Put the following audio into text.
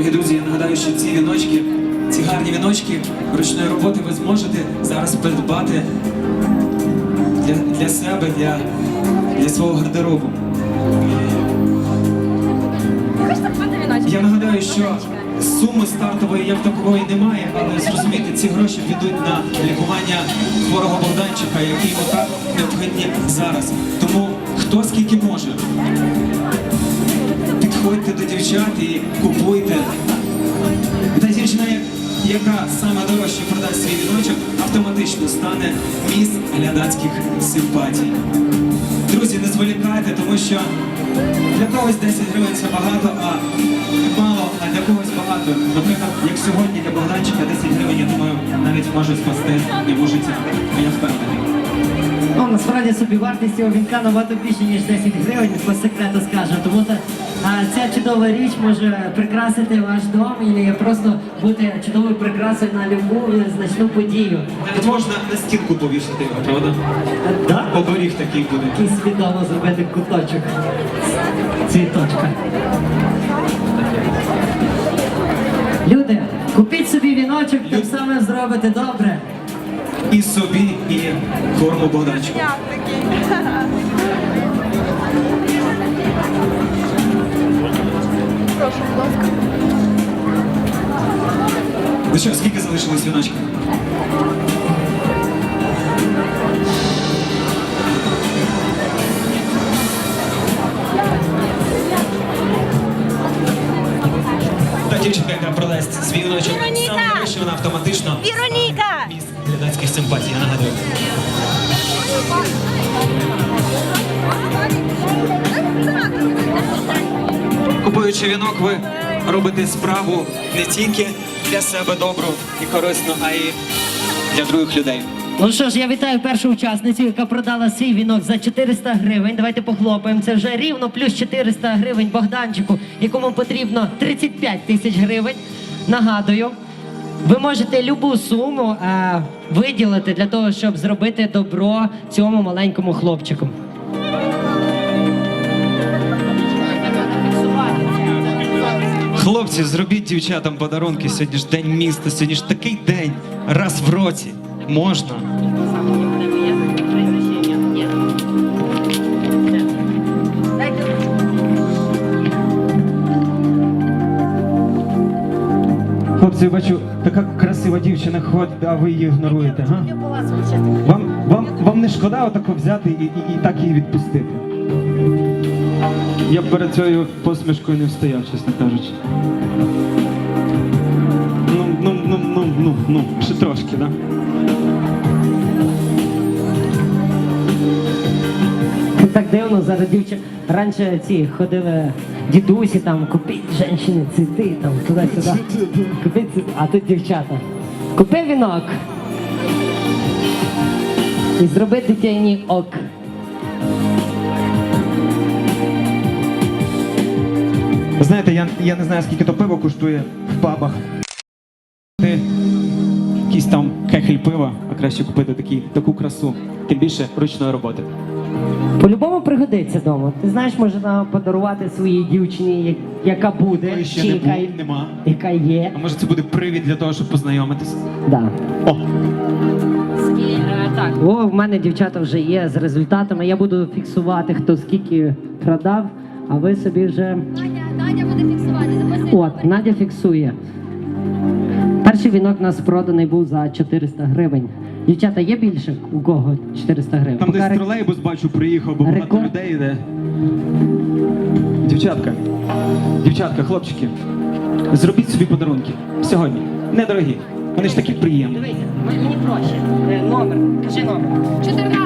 Дорогі друзі, я нагадаю, що ці віночки, ці гарні віночки ручної роботи ви зможете зараз придбати для для себе, для, для свого гардеробу. Я нагадаю, що суми стартової як такої немає, але зрозумійте, ці гроші підуть на лікування хворого Богданчика, який отак необхідні зараз. Тому хто скільки може підходьте до дівчат і купуйте. Та дівчина, яка саме дорожче продасть свій віночок, автоматично стане міс глядацьких симпатій. Друзі, не зволікайте, тому що для когось 10 гривень це багато, а мало, а для когось багато. Наприклад, як сьогодні для Богданчика 10 гривень, я думаю, навіть може спасти його життя. Я впевнений. Ну, насправді собі вартість цього вінка набагато більше, ніж 10 гривень, по секрету скажу. Тому то, а, ця чудова річ може прикрасити ваш дом і просто бути чудовою прикрасою на любу значну подію. Навіть можна на стінку повішати його, правда? Так? Оберіг такий буде. Який свідомо зробити куточок. Цвіточка. Люди, купіть собі віночок, тим самим зробите добре. І собі, і корму Богданчику. Прошу, будь ласка. Ну що, скільки залишилось віночків? Та дівчинка, яка продасть свій віночок, Вероніка! саме найвище вона автоматично Вероніка! міст глядацьких симпатій, я нагадую. Купуючи вінок, ви робите справу не тільки для себе добру і корисну, а й для других людей. Ну що ж, я вітаю першу учасницю, яка продала свій вінок за 400 гривень. Давайте похлопаємо. Це вже рівно плюс 400 гривень Богданчику, якому потрібно 35 тисяч гривень. Нагадую, ви можете любу суму е, виділити для того, щоб зробити добро цьому маленькому хлопчику. Хлопці, зробіть дівчатам подарунки. Сьогодні ж день міста, сьогодні ж такий день, раз в році. Можна. Хлопці, я бачу, така красива дівчина ходить, а ви її ігноруєте, га? Вам, вам, вам не шкода отако взяти і, і, і так її відпустити? Я б перед цією посмішкою не встояв, чесно кажучи. Ну, ну, ну, ну, ну, ну, ще трошки, да? Так дивно, зараз дівчат. Раніше ці ходили дідусі, там купіть жінки цвіти, там туди-сюди. Купіть цвіти, а тут дівчата. Купи вінок. І зроби дитяні ок. Ви знаєте, я, я не знаю, скільки то пиво коштує в пабах. Якийсь там кехель пива, а краще купити такі, таку красу, тим більше ручної роботи. По-любому пригодиться вдома. Ти знаєш, можна подарувати своїй дівчині, я- яка буде, ще чи не яка, був, нема. яка є. А може це буде привід для того, щоб познайомитись? Да. О! Так, о, в мене дівчата вже є з результатами. Я буду фіксувати, хто скільки продав, а ви собі вже. Надя, Надя буде фіксувати. Запусти От, Надя фіксує. Перший вінок у нас проданий був за 400 гривень. Дівчата, є більше у кого 400 гривень? Там Пока десь рек- тролейбус бачу, приїхав, бо багато Рекорд. людей йде. Дівчатка, дівчатка, хлопчики, зробіть собі подарунки сьогодні. Недорогі. Вони ж такі приємні. Дивися, мені проще. Е, Номер, кажи номер. 14.